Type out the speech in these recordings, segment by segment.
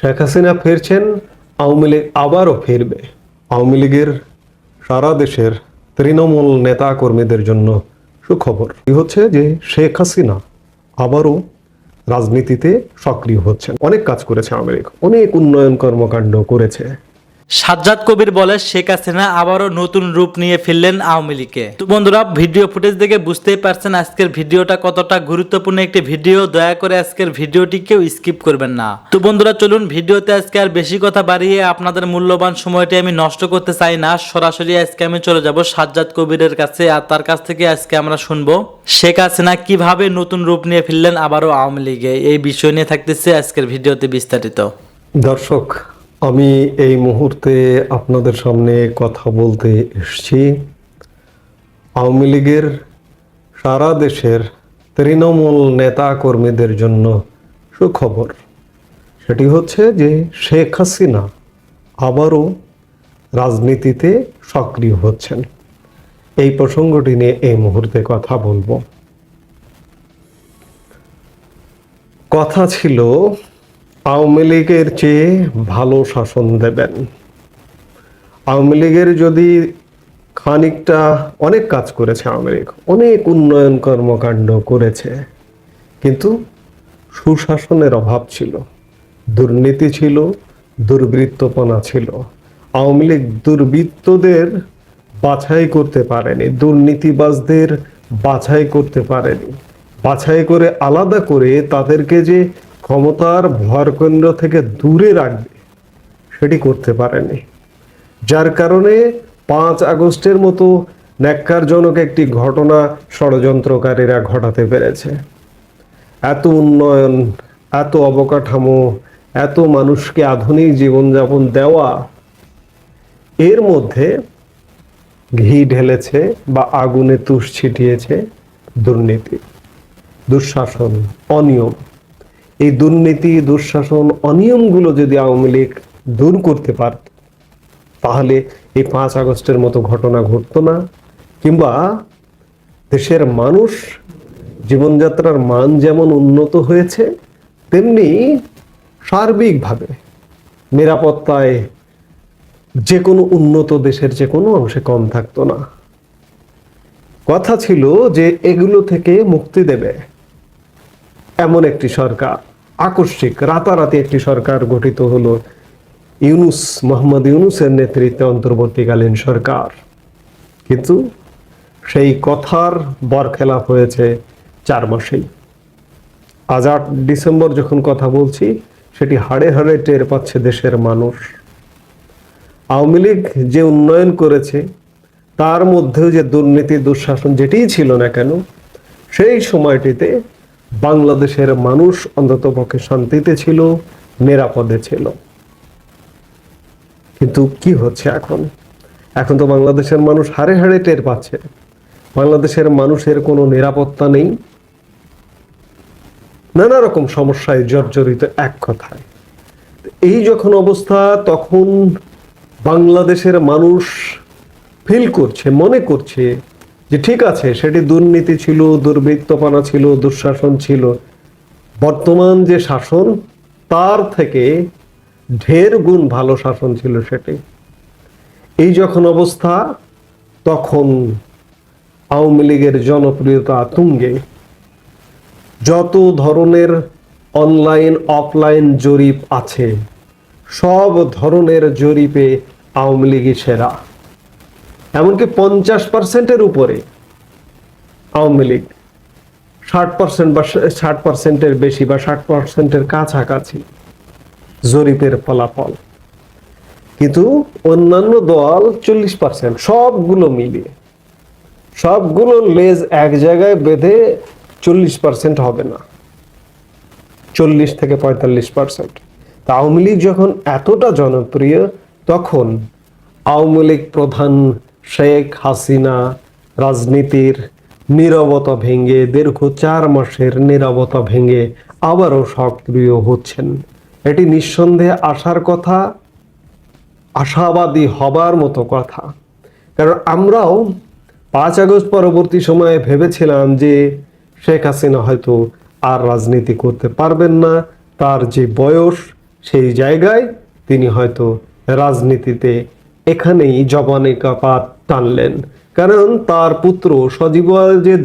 শেখ হাসিনা ফেরছেন, আওয়ামী লীগ আবারও ফিরবে। আওয়ামী লীগের সারা দেশের তৃণমূল নেতা কর্মীদের জন্য সুখবর। হচ্ছে যে শেখ হাসিনা আবারও রাজনীতিতে সক্রিয় হচ্ছেন। অনেক কাজ করেছে আওয়ামী লীগ, অনেক উন্নয়ন কর্মকাণ্ড করেছে। সাজ্জাদ কবির বলে, শেখ হাসিনা আবারও নতুন রূপ নিয়ে ফিরলেন আওয়ামী লীগে। তো বন্ধুরা, ভিডিও ফুটেজ দেখে বুঝতেই পারছেন আজকের ভিডিওটা কতটা গুরুত্বপূর্ণ একটি ভিডিও। দয়া করে আজকের ভিডিওটি কেউ স্কিপ করবেন না। তো বন্ধুরা, চলুন ভিডিওতে আজকে আর বেশি কথা বাড়িয়ে আপনাদের মূল্যবান সময়টি আমি নষ্ট করতে চাই না। সরাসরি আজকে আমি চলে যাব সাজ্জাদ কবিরের কাছে আর তার কাছ থেকে আজকে আমরা শুনব, শেখ হাসিনা কীভাবে নতুন রূপ নিয়ে ফিরলেন আবারও আওয়ামী লীগে? এই বিষয় নিয়ে থাকতেছে আজকের ভিডিওতে বিস্তারিত। দর্শক আমি এই মুহূর্তে আপনাদের সামনে কথা বলতে এসছি। আওয়ামী লীগের সারা দেশের তৃণমূল নেতা কর্মীদের জন্য সুখবর। সেটি হচ্ছে যে শেখ হাসিনা আবারও রাজনীতিতে সক্রিয় হচ্ছেন। এই প্রসঙ্গটি নিয়ে এই মুহূর্তে কথা বলব। কথা ছিল আওয়ামী লীগের চেয়ে ভালো শাসন দেবেন। আওয়ামী লীগের যদি খানিকটা অনেক কাজ করেছে আওয়ামী লীগ, অনেক উন্নয়ন কর্মকাণ্ড করেছে, কিন্তু সুশাসনের অভাব ছিল, দুর্নীতি ছিল, দুর্বৃত্তপনা ছিল। আওয়ামী লীগ দুর্বৃত্তদের বাছাই করতে পারেনি, দুর্নীতিবাজদের বাছাই করতে পারেনি। বাছাই করে আলাদা করে তাদেরকে যে ক্ষমতার ভরকেন্দ্র থেকে দূরে রাখবে, সেটি করতে পারেনি। যার কারণে পাঁচ আগস্টের মতো ন্যাক্কারজনক একটি ঘটনা ষড়যন্ত্রকারীরা ঘটাতে পেরেছে। এত উন্নয়ন, এত অবকাঠামো, এত মানুষকে আধুনিক জীবনযাপন দেওয়া, এর মধ্যে ঘি ঢেলেছে বা আগুনে তুষ ছিটিয়েছে দুর্নীতি, দুঃশাসন, অনিয়ম। এই দুর্নীতি, দুঃশাসন, অনিয়মগুলো যদি আওয়ামী লীগ দূর করতে পারত তাহলে এই পাঁচ আগস্টের মতো ঘটনা ঘটতো না। কিংবা দেশের মানুষ জীবনযাত্রার মান যেমন উন্নত হয়েছে, তেমনি সার্বিকভাবে নিরাপত্তায় যে কোনো উন্নত দেশের যে কোনো অংশে কম থাকতো না। কথা ছিল যে এগুলো থেকে মুক্তি দেবে এমন একটি সরকার। আকস্মিক রাতারাতি একটি সরকার গঠিত হলো ইউনুস, মোহাম্মদ ইউনুসের নেতৃত্বে অন্তর্বর্তীকালীন সরকার। কিন্তু সেই কথার বরখেলাপ হয়েছে চার মাসেই। আজ আট ডিসেম্বর যখন কথা বলছি, সেটি হাড়ে হাড়ে টের পাচ্ছে দেশের মানুষ। আওয়ামী লীগ যে উন্নয়ন করেছে, তার মধ্যেও যে দুর্নীতি, দুঃশাসন যেটিই ছিল না কেন, সেই সময়টিতে বাংলাদেশের মানুষ অন্তত পক্ষে শান্তিতে ছিল, নিরাপদে ছিল। কিন্তু কি হচ্ছে এখন? এখন তো বাংলাদেশের মানুষ হাড়ে হাড়ে টের পাচ্ছে। বাংলাদেশের মানুষের কোনো নিরাপত্তা নেই। নানা রকম সমস্যায় জর্জরিত এক কথায়। এই যখন অবস্থা, তখন বাংলাদেশের মানুষ ফিল করছে, মনে করছে যে ঠিক আছে, সেটি দুর্নীতি ছিল, দুর্বৃত্তপনা ছিল, দুঃশাসন ছিল। বর্তমান যে শাসন, তার থেকে ঢের গুণ ভালো শাসন ছিল সেটি। এই যখন অবস্থা, তখন আওয়ামী লীগের জনপ্রিয়তা তুঙ্গে। যত ধরনের অনলাইন, অফলাইন জরিপ আছে, সব ধরনের জরিপে আওয়ামী লীগই সেরা। এমনকি পঞ্চাশ পার্সেন্টের উপরে আওয়ামী লীগ ষাট পার্সেন্ট বা ষাট পার্সেন্টের বেশি বা ষাট পার্সেন্টের কাছাকাছি জরিপের ফলাফল। কিন্তু অন্যান্য দল চল্লিশ পার্সেন্ট সবগুলো মিলিয়ে, সবগুলো লেজ এক জায়গায় বেঁধে চল্লিশ পার্সেন্ট হবে না। চল্লিশ থেকে পঁয়তাল্লিশ পার্সেন্ট তা আওয়ামী লীগ যখন এতটা জনপ্রিয়, তখন আওয়ামী লীগ প্রধান শেখ হাসিনা রাজনীতির নীরবতা ভেঙে দীর্ঘ চার মাসের নীরবতা ভেঙে আবারও সক্রিয় হচ্ছেন। এটি নিঃসন্দেহে আসার কথা, আশাবাদী হবার মতো কথা। কারণ আমরাও পাঁচ আগস্ট পরবর্তী সময়ে ভেবেছিলাম যে শেখ হাসিনা হয়তো আর রাজনীতি করতে পারবেন না। তার যে বয়স, সেই জায়গায় তিনি হয়তো রাজনীতিতে এখানেই জবানে কাপাত টানলেন। কারণ তার পুত্র সজীব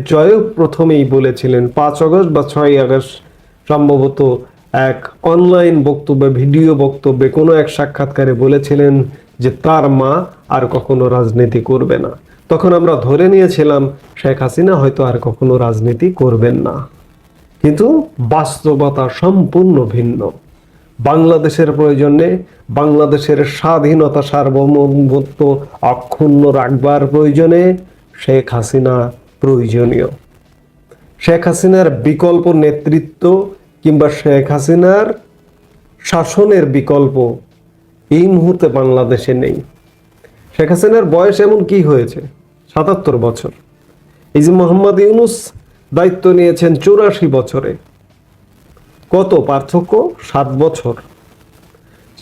জয় প্রথমেই বলেছিলেন, পাঁচ আগস্ট বা ছয় আগস্ট সম্ভবত এক অনলাইন বক্তব্যে ভিডিও বক্তব্যে কোনো এক সাক্ষাৎকারে বলেছিলেন যে তার মা আর কখনো রাজনীতি করবে না। তখন আমরা ধরে নিয়েছিলাম, শেখ হাসিনা হয়তো আর কখনো রাজনীতি করবেন না। কিন্তু বাস্তবতা সম্পূর্ণ ভিন্ন। বাংলাদেশের প্রয়োজনে বাংলাদেশের স্বাধীনতা সার্বভৌমত্ব অক্ষুণ্ণ রাখবার প্রয়োজনে শেখ হাসিনা প্রয়োজনীয়। শেখ হাসিনার বিকল্প নেতৃত্ব কিংবা শেখ হাসিনার শাসনের বিকল্প এই মুহূর্তে বাংলাদেশে নেই। শেখ হাসিনার বয়স এমন কি হয়েছে? সাতাত্তর বছর। এই যে মোহাম্মদ ইউনুস দায়িত্ব নিয়েছেন চৌরাশি বছরে। কত পার্থক্য? সাত বছর।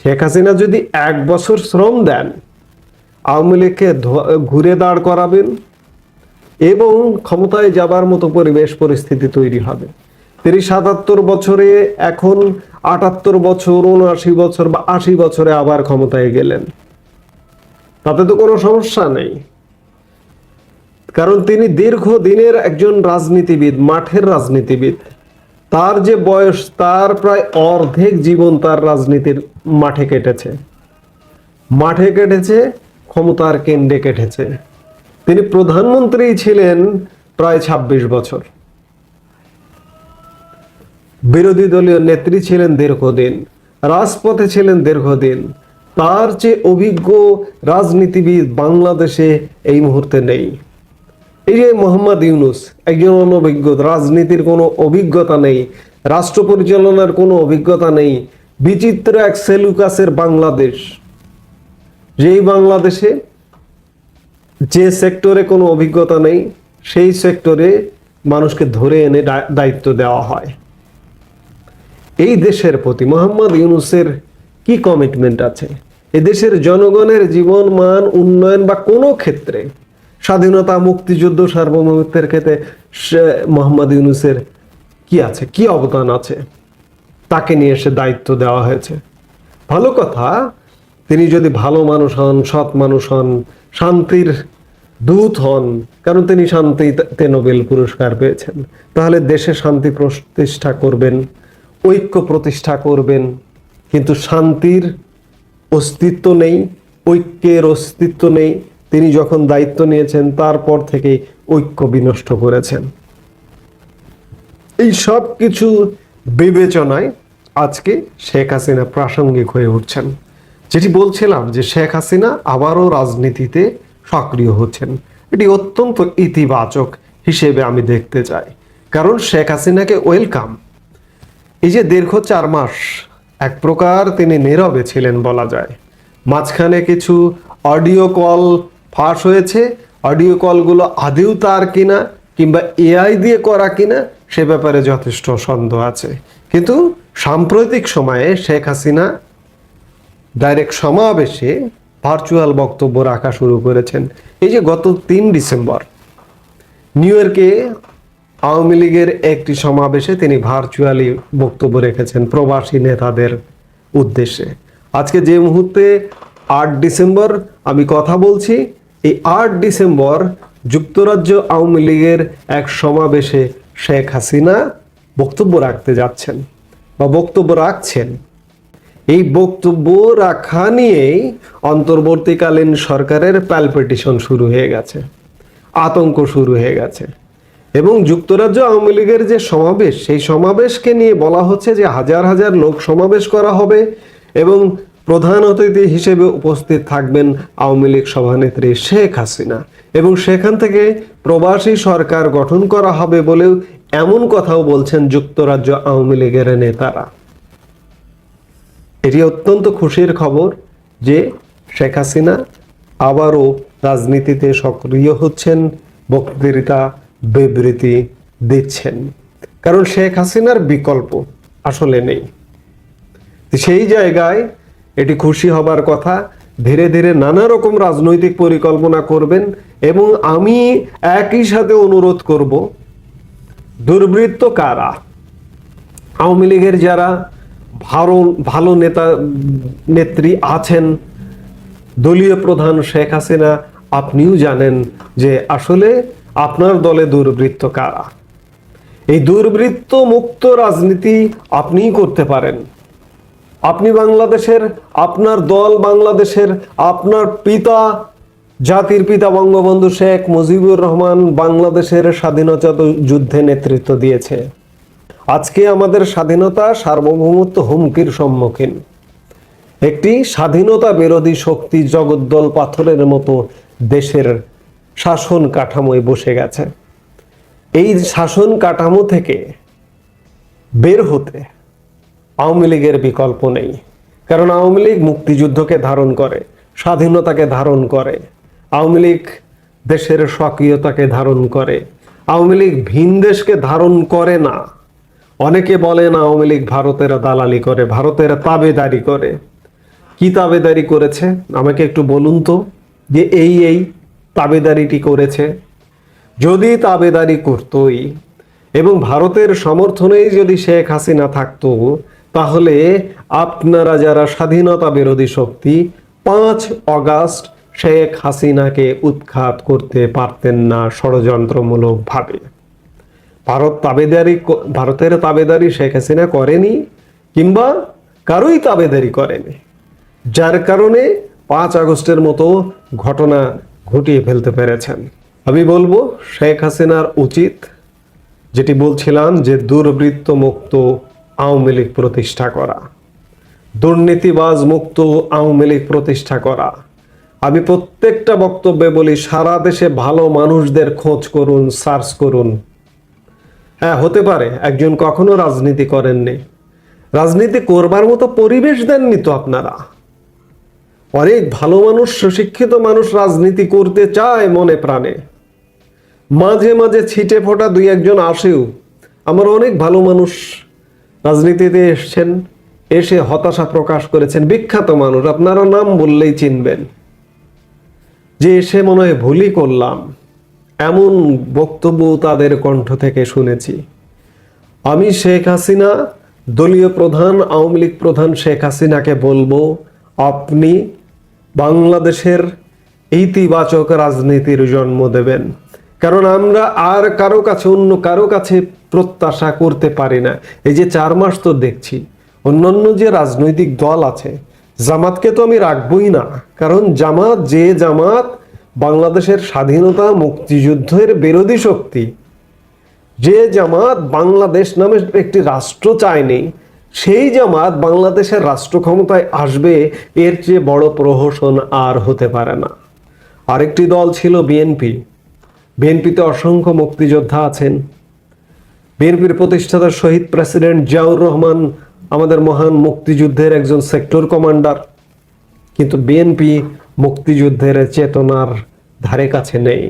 শেখ হাসিনা যদি এক বছর শ্রম দেন, আওয়ামী লীগকে ঘুরে দাঁড় করাবেন এবং ক্ষমতায় যাবার মতো পরিবেশ, পরিস্থিতি তৈরি হবে। তিনি সাতাত্তর বছরে এখন আটাত্তর বছর, উনআশি বছর বা আশি বছরে আবার ক্ষমতায় গেলেন। তাতে তো কোনো সমস্যা নেই। কারণ তিনি দীর্ঘ দিনের একজন রাজনীতিবিদ, মাঠের রাজনীতিবিদ। তার যে বয়স, তার প্রায় অর্ধেক জীবন তার রাজনীতির মাঠে কেটেছে। মাঠে কেটেছে, ক্ষমতার কেন্দ্রে কেটেছে। তিনি প্রধানমন্ত্রী ছিলেন প্রায় ২৬ বছর। বিরোধী দলীয় নেত্রী ছিলেন দীর্ঘদিন, রাজপথে ছিলেন দীর্ঘদিন। তার চেয়ে অভিজ্ঞ রাজনীতিবিদ বাংলাদেশে এই মুহূর্তে নেই। এই যে মোহাম্মদ ইউনুস, একজন অনভিজ্ঞ, রাজনীতির কোনো অভিজ্ঞতা নেই, রাষ্ট্র পরিচালনার কোনো অভিজ্ঞতা নেই, বিচিত্র এক সেলুকাসের বাংলাদেশ। যেই বাংলাদেশে যে সেক্টরে কোনো অভিজ্ঞতা নেই, সেই সেক্টরে মানুষকে ধরে এনে দায়িত্ব দেওয়া হয়। এই দেশের প্রতি মোহাম্মদ ইউনুসের কি কমিটমেন্ট আছে? এ দেশের জনগণের জীবন, মান, উন্নয়ন বা কোনো ক্ষেত্রে স্বাধীনতা মুক্তিযুদ্ধ সার্বভৌমত্বের ক্ষেত্রে মোহাম্মদ ইউনুসের কি আছে? কি অবদান আছে? তাকে নিয়ে সে দায়িত্ব দেওয়া হয়েছে। ভালো কথা, তিনি যদি ভালো মানুষ হন, সৎ মানুষ হন, শান্তির দূত হন, কারণ তিনি শান্তিতে নোবেল পুরস্কার পেয়েছেন, তাহলে দেশে শান্তি প্রতিষ্ঠা করবেন, ঐক্য প্রতিষ্ঠা করবেন, কিন্তু শান্তির অস্তিত্ব নেই, ঐক্যের অস্তিত্ব নেই তিনি যখন দায়িত্ব নিয়েছেন, তারপর থেকে ঐক্য বিনষ্ট করেছেন। এই সব কিছু বিবেচনায় আজকে শেখ হাসিনা প্রাসঙ্গিক হয়ে উঠছেন। যেটি বলছিলাম যে শেখ হাসিনা আবারও রাজনীতিতে সক্রিয় হচ্ছেন। এটি অত্যন্ত ইতিবাচক হিসেবে আমি দেখতে চাই। কারণ শেখ হাসিনাকে ওয়েলকাম। এই যে দীর্ঘ চার মাস এক প্রকার তিনি নীরবে ছিলেন বলা যায়। মাঝখানে কিছু অডিও কল ফাঁস হয়েছে অডিও কলগুলো আদেও তার কিনা কিংবা এআই দিয়ে করা কিনা, সে ব্যাপারে যথেষ্ট সন্দেহ আছে। কিন্তু সাম্প্রতিক সময়ে শেখ হাসিনা ডাইরেক্ট সমাবেশে ভার্চুয়াল বক্তব্য রাখা শুরু করেছেন। এই যে গত তিন ডিসেম্বর নিউ ইয়র্কে আওয়ামী লীগের একটি সমাবেশে তিনি ভার্চুয়ালি বক্তব্য রেখেছেন প্রবাসী নেতাদের উদ্দেশ্যে। আজকে যে মুহূর্তে আট ডিসেম্বর আমি কথা বলছি এই আট ডিসেম্বর যুক্তরাজ্য আওয়ামী লীগের এক সমাবেশে শেখ হাসিনা বক্তব্য রাখতে যাচ্ছেন বা বক্তব্য রাখছেন। এই বক্তব্য রাখা নিয়েই অন্তর্বর্তীকালীন সরকারের প্যালপিটিশন শুরু হয়ে গেছে, আতঙ্ক শুরু হয়ে গেছে এবং যুক্তরাজ্য আওয়ামী লীগের যে সমাবেশ, সেই সমাবেশকে নিয়ে বলা হচ্ছে যে হাজার হাজার লোক সমাবেশ করা হবে এবং প্রধান অতিথি হিসেবে উপস্থিত থাকবেন আওয়ামী লীগ সভানেত্রী শেখ হাসিনা। এবং সেখান থেকে প্রবাসী সরকার গঠন করা হবে বলেও এমন কথাও বলছেন যুক্তরাজ্য আওয়ামী লীগের নেতারা। এটি অত্যন্ত খুশির খবর যে শেখ হাসিনা আবারও রাজনীতিতে সক্রিয় হচ্ছেন, বক্তৃতা বিবৃতি দিচ্ছেন। কারণ শেখ হাসিনার বিকল্প আসলে নেই। সেই জায়গায় এটি খুশি হবার কথা। ধীরে ধীরে নানা রকম রাজনৈতিক পরিকল্পনা করবেন এবং আমি একই সাথে অনুরোধ করব, দুর্বৃত্ত কারা? আওয়ামী লীগের যারা ভালো ভালো নেতা, নেত্রী আছেন, দলীয় প্রধান শেখ হাসিনা, আপনিও জানেন যে আসলে আপনার দলে দুর্বৃত্ত কারা। এই দুর্বৃত্ত মুক্ত রাজনীতি আপনিই করতে পারেন। আপনি বাংলাদেশের, আপনার দল বাংলাদেশের, আপনার পিতা, জাতির পিতা বঙ্গবন্ধু শেখ মুজিবুর রহমান বাংলাদেশের স্বাধীনতা যুদ্ধে নেতৃত্ব দিয়েছে। আজকে আমাদের স্বাধীনতা সার্বভৌমত্ব হুমকির সম্মুখীন। একটি স্বাধীনতা বিরোধী শক্তি জগদ্দল পাথরের মতো দেশের শাসন কাঠামোয় বসে গেছে। এই শাসন কাঠামো থেকে বের হতে আওয়ামী লীগের বিকল্প নেই। কারণ আওয়ামী লীগ মুক্তিযুদ্ধকে ধারণ করে, স্বাধীনতাকে ধারণ করে, আওয়ামী লীগ দেশের স্বকীয়তাকে ধারণ করে, আওয়ামী লীগ ভিন দেশকে ধারণ করে না। অনেকে বলেন আওয়ামী লীগ ভারতের দালালি করে, ভারতের তাবেদারি করে। কি তাবেদারি করেছে? আমাকে একটু বলুন তো, যে এই এই তাবেদারিটি করেছে। যদি তাবেদারি করতই এবং ভারতের সমর্থনেই যদি শেখ হাসিনা থাকতো তাহলে আপনারা যারা স্বাধীনতা বিরোধী শক্তি, পাঁচ অগাস্ট শেখ হাসিনাকে উৎখাত করতে পারতেন না ষড়যন্ত্রমূলকভাবে। ভারত তাবেদারি ভারতের তাবেদারি শেখ হাসিনা করেনি, কিংবা কারোই তাবেদারি করেনি। যার কারণে পাঁচ আগস্টের মতো ঘটনা ঘটিয়ে ফেলতে পেরেছেন। আমি বলব, শেখ হাসিনার উচিত যেটি বলছিলাম যে দুর্বৃত্ত মুক্ত আওয়ামী লীগ প্রতিষ্ঠা করা। দুর্নীতিবাজ মুক্ত আওয়ামী লীগ প্রতিষ্ঠা করা। আমি প্রত্যেকটা বক্তব্যে বলি, সারা দেশে ভালো মানুষদের খোঁজ করুন, সার্চ করুন। হ্যাঁ হতে পারে, একজন কখনো রাজনীতি করেননি। রাজনীতি করবার মতো পরিবেশ দেননি তো আপনারা। অনেক ভালো মানুষ, সুশিক্ষিত মানুষ রাজনীতি করতে চায় মনে প্রাণে। মাঝে মাঝে ছিটে ফোটা দুই একজন আসেও। আমার অনেক ভালো মানুষ রাজনীতিতে এসছেন, এসে হতাশা প্রকাশ করেছেন বিখ্যাত মানুষ, আপনারা নাম বললেই চিনবেন। যে এসে মনে হয় ভুলই করলাম, এমন বক্তব্য তাদের কণ্ঠ থেকে শুনেছি। আমি শেখ হাসিনা, দলীয় প্রধান, আওয়ামী লীগ প্রধান শেখ হাসিনাকে বলব, আপনি বাংলাদেশের ইতিবাচক রাজনীতির জন্ম দেবেন। কারণ আমরা আর কারও কাছে অন্য কারও কাছে প্রত্যাশা করতে পারি না। এই যে চার মাস তো দেখছি, অন্যান্য যে রাজনৈতিক দল আছে, জামাতকে তো আমি রাখবই না। কারণ জামাত যে জামাত বাংলাদেশের স্বাধীনতা মুক্তিযুদ্ধের বিরোধী শক্তি, যে জামাত বাংলাদেশ নামে একটি রাষ্ট্র চায়নি, সেই জামাত বাংলাদেশের রাষ্ট্র ক্ষমতায় আসবে, এর চেয়ে বড় প্রহসন আর হতে পারে না। আরেকটি দল ছিল বিএনপি বিএনপিতে অসংখ্য মুক্তিযোদ্ধা আছেন। বিএনপির প্রতিষ্ঠাতা শহীদ প্রেসিডেন্ট জিয়াউর রহমান আমাদের মহান মুক্তিযুদ্ধের একজন সেক্টর কমান্ডার। কিন্তু বিএনপি মুক্তিযুদ্ধের চেতনার ধারে কাছে নেই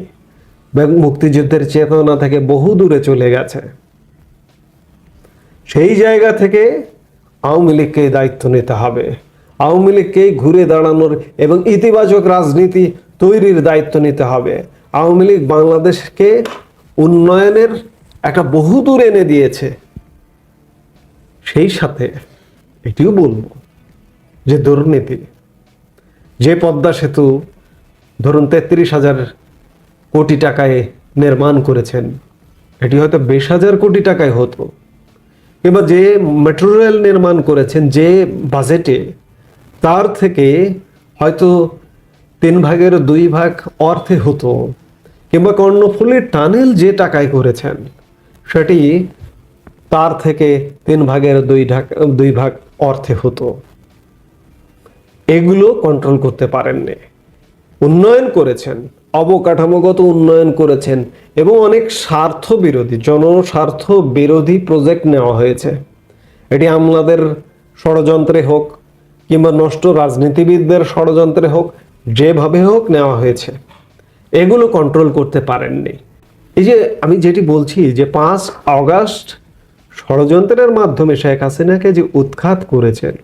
মুক্তিযুদ্ধের চেতনা থেকে বহু দূরে চলে গেছে। সেই জায়গা থেকে আওয়ামী লীগকে দায়িত্ব নিতে হবে। আওয়ামী লীগকে ঘুরে দাঁড়ানোর এবং ইতিবাচক রাজনীতি তৈরির দায়িত্ব নিতে হবে। আওয়ামী লীগ বাংলাদেশকে উন্নয়নের একটা বহু দূর এনে দিয়েছে। সেই সাথে এটিও বলব যে দুর্নীতি, যে পদ্মা সেতু ধরুন তেত্রিশ হাজার কোটি টাকায় নির্মাণ করেছেন, এটি হয়তো বিশ হাজার কোটি টাকায় হতো, কিংবা যে মেট্রো রেল নির্মাণ করেছেন, যে বাজেটে তার থেকে হয়তো তিন ভাগের দুই ভাগ অর্থে হতো। কিংবা কর্ণফুলীর টানেল যে টাকায় করেছেন, সেটি তার থেকে তিন ভাগের দুই দুই ভাগ অর্থে হতো। এগুলো কন্ট্রোল করতে পারেননি। উন্নয়ন করেছেন, অবকাঠামোগত উন্নয়ন করেছেন এবং অনেক স্বার্থ বিরোধী, জনস্বার্থ বিরোধী প্রজেক্ট নেওয়া হয়েছে। এটি আমলাদের ষড়যন্ত্রে হোক কিংবা নষ্ট রাজনীতিবিদদের ষড়যন্ত্রে হোক, যেভাবে হোক নেওয়া হয়েছে। এগুলো কন্ট্রোল করতে পারেননি। এই যে আমি যেটি বলছি যে পাঁচ অগাস্ট ষড়যন্ত্রের মাধ্যমে শেখ হাসিনাকে যে উৎখাত করেছেন,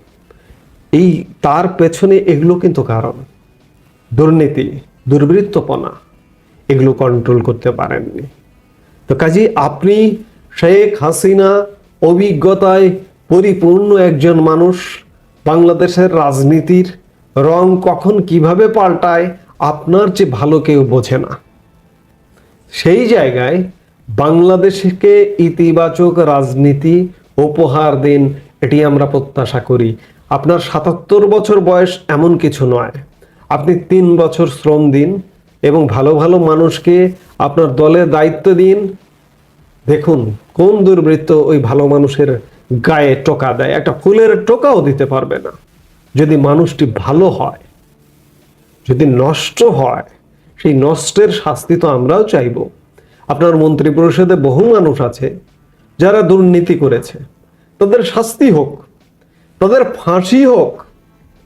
এই তার পেছনে এগুলো কিন্তু কারণ। দুর্নীতি, দুর্বৃত্তপনা, এগুলো কন্ট্রোল করতে পারেননি। তো কাজে আপনি শেখ হাসিনা অভিজ্ঞতায় পরিপূর্ণ একজন মানুষ, বাংলাদেশের রাজনীতির রং কখন কীভাবে পাল্টায় আপনার যে ভালো কেউ বোঝে না। সেই জায়গায় বাংলাদেশকে ইতিবাচক রাজনীতি উপহার দিন এটি আমরা প্রত্যাশা করি। আপনার সাতাত্তর বছর বয়স এমন কিছু নয়। আপনি তিন বছর শ্রম দিন এবং ভালো ভালো মানুষকে আপনার দলে দায়িত্ব দিন। দেখুন কোন দুর্বৃত্ত ওই ভালো মানুষের গায়ে টোকা দেয়। একটা ফুলের টোকাও দিতে পারবে না। যদি মানুষটি ভালো হয় যদি নষ্ট হয়, সেই নষ্টের শাস্তি তো আমরাও চাইব। আপনার মন্ত্রী পরিষদে বহু মানুষ আছে যারা দুর্নীতি করেছে। তাদের শাস্তি হোক, তাদের ফাঁসি হোক,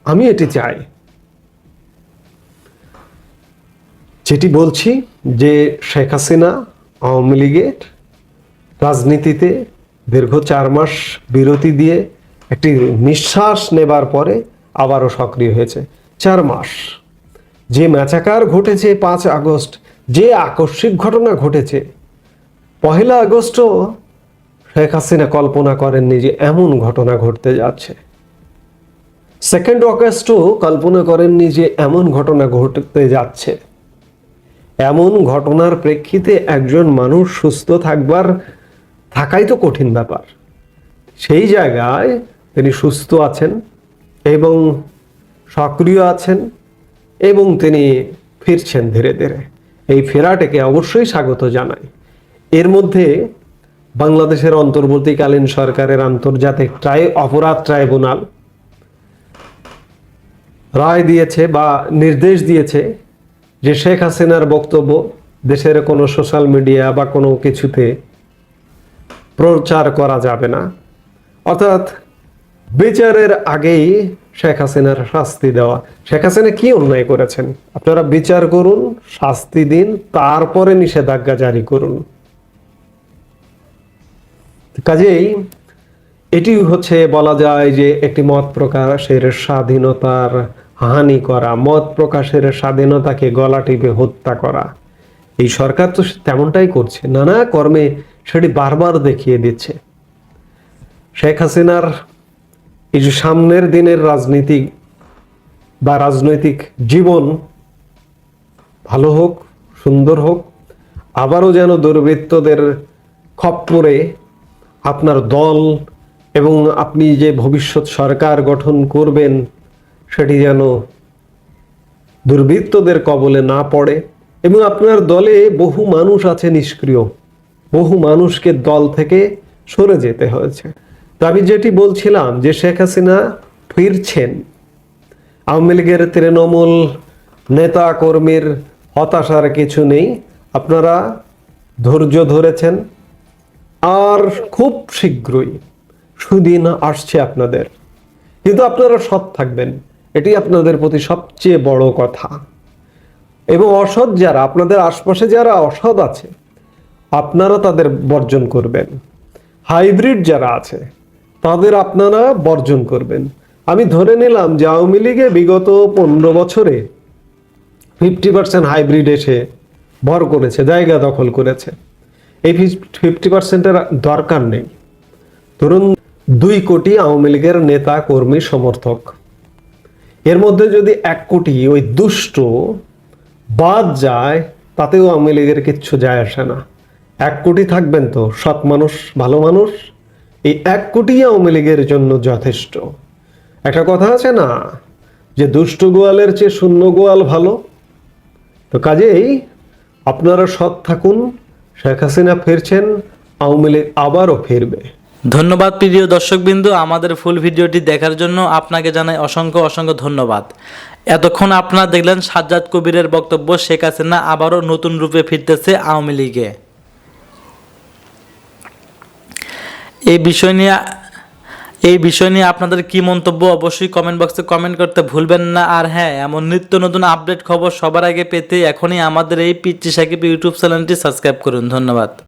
আমি এটি চাই। যেটি বলছি যে শেখ হাসিনা আওয়ামী লীগের রাজনীতিতে দীর্ঘ চার মাস বিরতি দিয়ে একটি নিঃশ্বাস নেবার পরে আবারও সক্রিয় হয়েছে। চার মাস। যে ম্যাচাকার ঘটেছে পাঁচ আগস্ট, যে আকস্মিক ঘটনা ঘটেছে। পহেলা আগস্টও শেখ হাসিনা কল্পনা করেননি যে এমন ঘটনা ঘটতে যাচ্ছে। সেকেন্ড অগস্টও কল্পনা করেননি যে এমন ঘটনা ঘটতে যাচ্ছে। এমন ঘটনার প্রেক্ষিতে একজন মানুষ সুস্থ থাকবার, থাকাই তো কঠিন ব্যাপার। সেই জায়গায় তিনি সুস্থ আছেন এবং সক্রিয় আছেন। এবং তিনি ফিরছেন ধীরে ধীরে। এই ফেরাটাকে অবশ্যই স্বাগত জানাই। এর মধ্যে বাংলাদেশের অন্তর্বর্তীকালীন সরকারের আন্তর্জাতিক ট্রাই, অপরাধ ট্রাইব্যুনাল রায় দিয়েছে বা নির্দেশ দিয়েছে যে শেখ হাসিনার বক্তব্য দেশের কোনো সোশ্যাল মিডিয়া বা কোনো কিছুতে প্রচার করা যাবে না। অর্থাৎ বিচারের আগেই শেখ হাসিনার শাস্তি দেওয়া। শেখ হাসিনা কি অন্যায় করেছেন? আপনারা বিচার করুন, শাস্তি দিন, তারপরে নিষেধাজ্ঞা জারি করুন। কাজেই এটি হচ্ছে বলা যায় যে একটি মত প্রকাশের স্বাধীনতার হানি করা, মত প্রকাশের স্বাধীনতাকে গলা টিপে হত্যা করা। এই সরকার তো তেমনটাই করছে। নানা কর্মে সেটি বারবার দেখিয়ে দিচ্ছে। শেখ হাসিনার এই যে সামনের দিনের রাজনীতি বা রাজনৈতিক জীবন ভালো হোক, সুন্দর হোক, আবারও যেন দুর্বৃত্তদের খপ্পরে আপনার দল এবং আপনি যে ভবিষ্যৎ সরকার গঠন করবেন, সেটি যেন দুর্বৃত্তদের কবলে না পড়ে এবং আপনার দলে বহু মানুষ আছে নিষ্ক্রিয়। বহু মানুষকে দল থেকে সরে যেতে হয়েছে। তো আমি যেটি বলছিলাম যে শেখ হাসিনা ফিরছেন, আওয়ামী লীগের তৃণমূল নেতা কর্মীর হতাশার কিছু নেই। আপনারা ধৈর্য ধরেছেন। আর খুব শীঘ্রই সুদিন আসছে আপনাদের। কিন্তু আপনারা সৎ থাকবেন। এটি আপনাদের প্রতি সবচেয়ে বড় কথা। এবং অসৎ যারা, আপনাদের আশপাশে যারা অসৎ আছে, আপনারা তাদের বর্জন করবেন। হাইব্রিড যারা আছে তাদের আপনারা বর্জন করবেন। আমি ধরে নিলাম যে আওয়ামী লীগে বিগত পনেরো বছরে ফিফটি পার্সেন্ট হাইব্রিড এসে ভর করেছে, জায়গা দখল করেছে। এই ফিফটি পার্সেন্টের দরকার নেই। ধরুন দুই কোটি আওয়ামী লীগের নেতা, কর্মী, সমর্থক। এর মধ্যে যদি এক কোটি ওই দুষ্ট বাদ যায়, তাতেও আওয়ামী লীগের কিচ্ছু যায় আসে না। এক কোটি থাকবেন তো, সৎ মানুষ, ভালো মানুষ এই এক কোটি আওয়ামী লীগের জন্য যথেষ্ট। একটা কথা আছে না? যে দুষ্ট গোয়ালের চেয়ে শূন্য গোয়াল ভালো। তো কাজেই আপনারা সৎ থাকুন, শেখ হাসিনা ফিরছেন, আওয়ামী লীগ আবারও ফিরবে। ধন্যবাদ প্রিয় দর্শকবিন্দু আমাদের ফুল ভিডিওটি দেখার জন্য। আপনাকে জানাই অসংখ্য অসংখ্য ধন্যবাদ। এতক্ষণ আপনারা দেখলেন সাজ্জাদ কবিরের বক্তব্য, শেখ হাসিনা আবারও নতুন রূপে ফিরতেছে আওয়ামী লীগে। এই বিষয় নিয়ে, এই বিষয় নিয়ে আপনাদের কি মন্তব্য অবশ্যই কমেন্ট বক্সে কমেন্ট করতে ভুলবেন না। আর হ্যাঁ এমন নিত্য নতুন আপডেট খবর সবার আগে পেতে এখনই আমাদের এই পিচি সাকিব ইউটিউব চ্যানেলটি সাবস্ক্রাইব করুন। ধন্যবাদ।